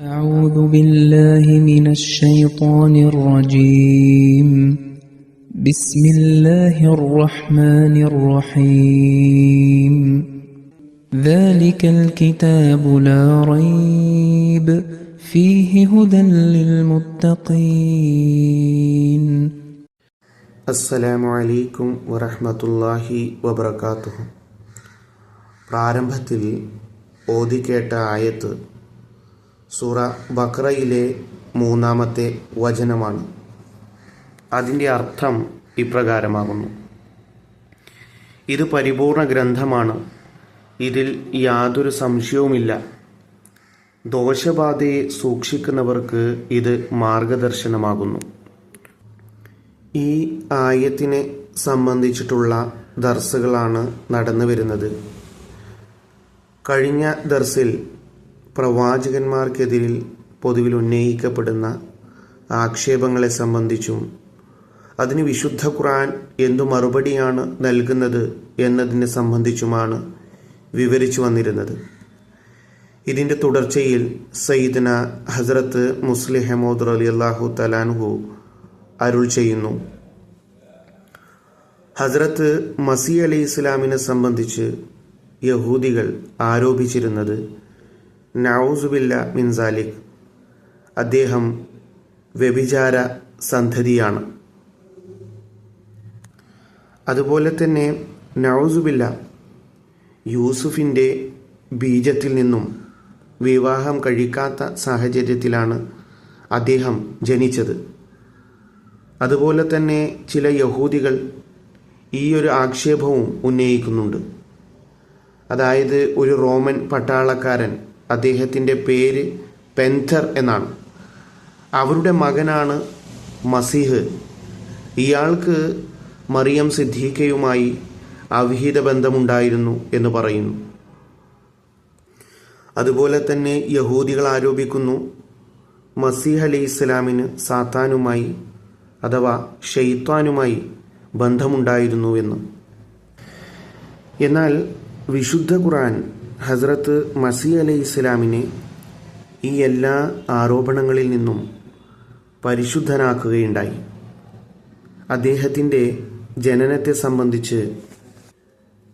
أعوذ بالله من الشيطان الرجيم بسم الله الرحمن الرحيم ذلك الكتاب لا ريب فيه هدى للمتقين അസ്സലാമു അലൈക്കും വറഹ്മത്തുള്ളാഹി വബർക്കാത്തുഹു പ്രാരംഭത്തിൽ ഓതിക്കേട്ട ആയത്ത് സൂറ ബക്രയിലെ മൂന്നാമത്തെ വചനമാണ്. അതിന്റെ അർത്ഥം ഇപ്രകാരമാകുന്നു. ഇത് പരിപൂർണ ഗ്രന്ഥമാണ്. ഇതിൽ യാതൊരു സംശയവുമില്ല. ദോഷബാധയെ സൂക്ഷിക്കുന്നവർക്ക് ഇത് മാർഗദർശനമാകുന്നു. ഈ ആയത്തിനെ സംബന്ധിച്ചിട്ടുള്ള ദർസുകളാണ് നടന്നു വരുന്നത് കഴിഞ്ഞ ദർസിൽ പ്രവാചകന്മാർക്കെതിരിൽ പൊതുവിൽ ഉന്നയിക്കപ്പെടുന്ന ആക്ഷേപങ്ങളെ സംബന്ധിച്ചും അതിന് വിശുദ്ധ ഖുർആൻ എന്തു മറുപടിയാണ് നൽകുന്നത് എന്നതിനെ സംബന്ധിച്ചുമാണ് വിവരിച്ചു വന്നിരുന്നത്. ഇതിന്റെ തുടർച്ചയിൽ സയ്യിദ്ന ഹസ്രത്ത് മുസ്ലിഹമോദ് അലി അള്ളാഹു തലാൻഹു അരുൾ ചെയ്യുന്നു. ഹസ്രത്ത് മസീ അലി ഇസ്ലാമിനെ സംബന്ധിച്ച് യഹൂദികൾ ആരോപിച്ചിരുന്നത് നൌസുബില്ല മിൻസാലിഖ് അദ്ദേഹം വ്യഭിചാര സന്ധതിയാണ്. അതുപോലെ തന്നെ നൌസുബില്ല യൂസുഫിന്റെ ബീജത്തിൽ നിന്നും വിവാഹം കഴിക്കാത്ത സാഹചര്യത്തിലാണ് അദ്ദേഹം ജനിച്ചത്. അതുപോലെ തന്നെ ചില യഹൂദികൾ ഈ ഒരു ആക്ഷേപവും ഉന്നയിക്കുന്നുണ്ട്. അതായത് ഒരു റോമൻ പട്ടാളക്കാരൻ അദ്ദേഹത്തിന്റെ പേര് പെൻഥർ എന്നാണ്. അവരുടെ മകനാണ് മസീഹ്. ഇയാൾക്ക് മറിയം സിദ്ദീഖയുമായി അവിഹിത ബന്ധമുണ്ടായിരുന്നു എന്ന് പറയുന്നു. അതുപോലെ തന്നെ യഹൂദികൾ ആരോപിക്കുന്നു മസീഹ് അലി ഇസ്ലാമിന് സാത്താനുമായി അഥവാ ഷെയ്ത്താനുമായി ബന്ധമുണ്ടായിരുന്നു എന്ന്. എന്നാൽ വിശുദ്ധ ഖുർആൻ ഹസ്രത്ത് മസീ അലൈഹി ഇസ്ലാമിനെ ഈ എല്ലാ ആരോപണങ്ങളിൽ നിന്നും പരിശുദ്ധനാക്കുകയുണ്ടായി അദ്ദേഹത്തിൻ്റെ ജനനത്തെ സംബന്ധിച്ച്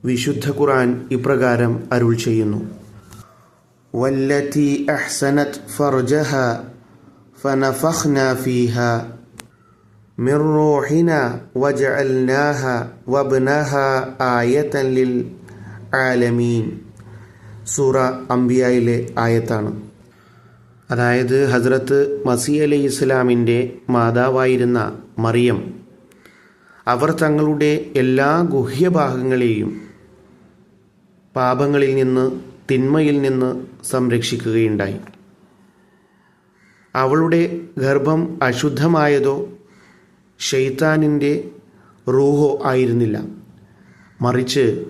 വിശുദ്ധ ഖുർആൻ ഇപ്രകാരം അരുൾ ചെയ്യുന്നു വല്ലത്തി അഹ്സനത് ഫർജഹ ഫനഫഖ്ന ഫീഹ من روحنا وجعلناها وابنها آية للعالمين സൂറ അംബിയയിലെ ആയത്താണ്. അതായത് ഹസ്രത്ത് മസീ അലി ഇസ്ലാമിന്റെ മാതാവായിരുന്ന മറിയം. അവർ തങ്ങളുടെ എല്ലാ ഗുഹ്യഭാഗങ്ങളെയും പാപങ്ങളിൽ നിന്ന് തിന്മയിൽ നിന്ന് സംരക്ഷിക്കുകയുണ്ടായി. അവളുടെ ഗർഭം അശുദ്ധമായതോ ഷെയ്ത്താനിന്റെ റൂഹോ ആയിരുന്നില്ല. മറിച്ച്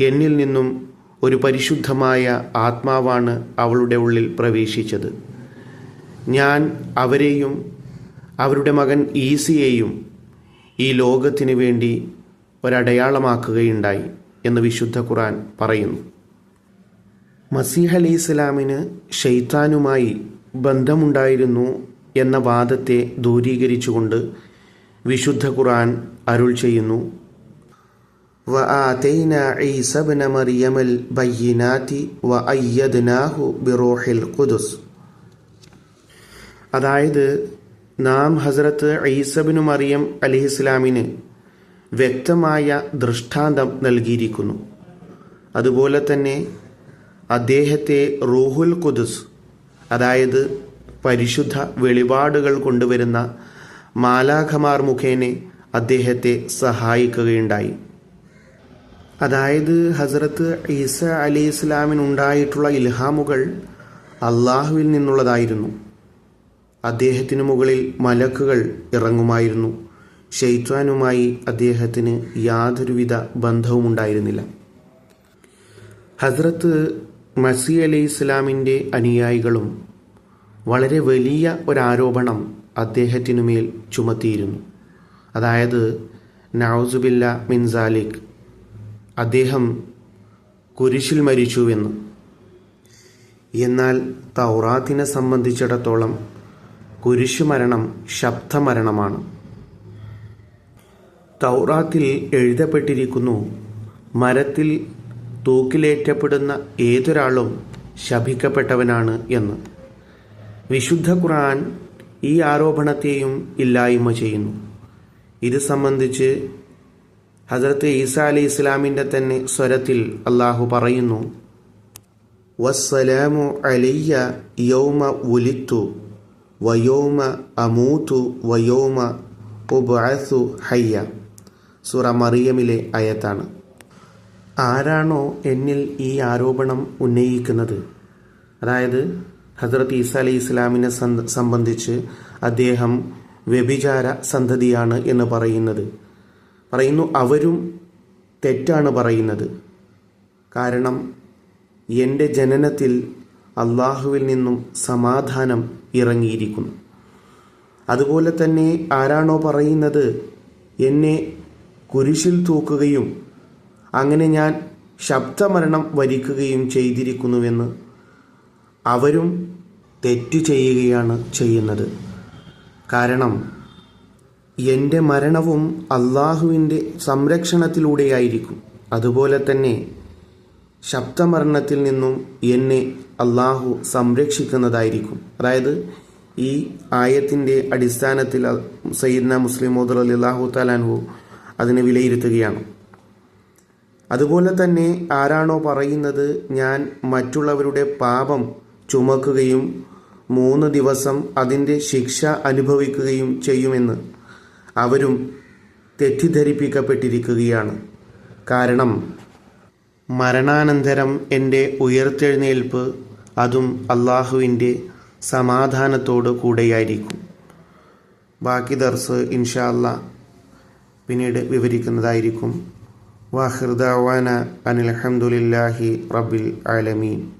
എന്നിൽ നിന്നും ഒരു പരിശുദ്ധമായ ആത്മാവാണ് അവളുടെ ഉള്ളിൽ പ്രവേശിച്ചത്. ഞാൻ അവരെയും അവരുടെ മകൻ ഈസിയെയും ഈ ലോകത്തിന് വേണ്ടി ഒരടയാളമാക്കുകയുണ്ടായി എന്ന് വിശുദ്ധ ഖുറാൻ പറയുന്നു. മസീഹ് അലി ഇസ്ലാമിന് ഷെയ്ത്താനുമായി ബന്ധമുണ്ടായിരുന്നു എന്ന വാദത്തെ ദൂരീകരിച്ചുകൊണ്ട് വിശുദ്ധ ഖുറാൻ അരുൾ ചെയ്യുന്നു. وآتينا عيسى ابن مريم البينات وأيدناه بروح القدس അതായത് നാം ഹസ്രത്ത് ഈസബിനു മറിയം അലിഹിസ്ലാമിന് വ്യക്തമായ ദൃഷ്ടാന്തം നൽകിയിരിക്കുന്നു അതുപോലെ തന്നെ അദ്ദേഹത്തെ റൂഹുൽ ഖുദുസ് അതായത് പരിശുദ്ധ വെളിപാടുകൾ കൊണ്ടുവരുന്ന മാലാഖമാർ മുഖേന അദ്ദേഹത്തെ സഹായിക്കുകയുണ്ടായി അതായത് ഹസ്രത്ത് ഈസ അലി ഇസ്ലാമിനുണ്ടായിട്ടുള്ള ഇൽഹാമുകൾ അള്ളാഹുവിൽ നിന്നുള്ളതായിരുന്നു. അദ്ദേഹത്തിനു മുകളിൽ മലക്കുകൾ ഇറങ്ങുമായിരുന്നു. ഷെയ്ത്വാനുമായി അദ്ദേഹത്തിന് യാതൊരുവിധ ബന്ധവും ഉണ്ടായിരുന്നില്ല ഹസ്രത്ത് മസി അലി ഇസ്ലാമിന്റെ അനുയായികളും വളരെ വലിയ ഒരാരോപണം അദ്ദേഹത്തിനുമേൽ ചുമത്തിയിരുന്നു. അതായത് നൌസുബില്ല മിൻസാലിഖ് അദ്ദേഹം കുരിശിൽ മരിച്ചുവെന്ന് എന്നാൽ തൗറാത്തിനെ സംബന്ധിച്ചിടത്തോളം കുരിശുമരണം ശബ്ദമരണമാണ്. തൗറാത്തിൽ എഴുതപ്പെട്ടിരിക്കുന്നു മരത്തിൽ തൂക്കിലേറ്റപ്പെടുന്ന ഏതൊരാളും ശപിക്കപ്പെട്ടവനാണ് എന്ന്. വിശുദ്ധ ഖുർആൻ ഈ ആരോപണത്തെയും ഇല്ലായ്മ ചെയ്യുന്നു. ഇത് സംബന്ധിച്ച് ഹസരത്ത് ഈസ അലി ഇസ്ലാമിന്റെ തന്നെ സ്വരത്തിൽ അള്ളാഹു പറയുന്നു വസ്സലാമു അലിയ യൗമ ഉലിത്തു വയോമ അമൂത്തു വയോമ ഉബാസു ഹയ്യ സുറ മറിയമിലെ അയത്താണ് ആരാണോ എന്നിൽ ഈ ആരോപണം ഉന്നയിക്കുന്നത്? അതായത് ഹസ്രത്ത് ഈസ അലി ഇസ്ലാമിനെ സംബന്ധിച്ച് അദ്ദേഹം വ്യഭിചാര സന്തതിയാണ് എന്ന് പറയുന്നത്. പറയുന്നു അവരും തെറ്റാണ് പറയുന്നത്. കാരണം എന്റെ ജനനത്തിൽ അള്ളാഹുവിൽ നിന്നും സമാധാനം ഇറങ്ങിയിരിക്കുന്നു. അതുപോലെ തന്നെ ആരാണോ പറയുന്നത് എന്നെ കുരിശിൽ തൂക്കുകയും അങ്ങനെ ഞാൻ ശബ്ദമരണം വരിക്കുകയും ചെയ്തിരിക്കുന്നുവെന്ന് അവരും തെറ്റ് ചെയ്യുകയാണ് ചെയ്യുന്നത്. കാരണം എന്റെ മരണവും അള്ളാഹുവിന്റെ സംരക്ഷണത്തിലൂടെയായിരിക്കും. അതുപോലെ തന്നെ ശബ്ദമരണത്തിൽ നിന്നും എന്നെ അള്ളാഹു സംരക്ഷിക്കുന്നതായിരിക്കും. അതായത് ഈ ആയത്തിന്റെ അടിസ്ഥാനത്തിൽ സയ്യിദ്ന മുസ്ലിം മോദർ അലി അള്ളാഹു താലാൻഹു അതിനെ വിലയിരുത്തുകയാണ്. അതുപോലെ തന്നെ ആരാണോ പറയുന്നത് ഞാൻ മറ്റുള്ളവരുടെ പാപം ചുമക്കുകയും മൂന്ന് ദിവസം അതിന്റെ ശിക്ഷ അനുഭവിക്കുകയും ചെയ്യുമെന്ന്. അവരും തെറ്റിദ്ധരിപ്പിക്കപ്പെട്ടിരിക്കുകയാണ്. കാരണം മരണാനന്തരം എന്റെ ഉയർത്തെഴുന്നേൽപ്പ് അതും അള്ളാഹുവിന്റെ സമാധാനത്തോടു കൂടെയായിരിക്കും. ബാക്കി ദർസ് ഇൻഷാ അല്ലാ പിന്നീട് വിവരിക്കുന്നതായിരിക്കും. വാഹിർദാവാന അനിൽ അഹമ്മദില്ലാഹി റബ്ബിൽ ആലമീൻ.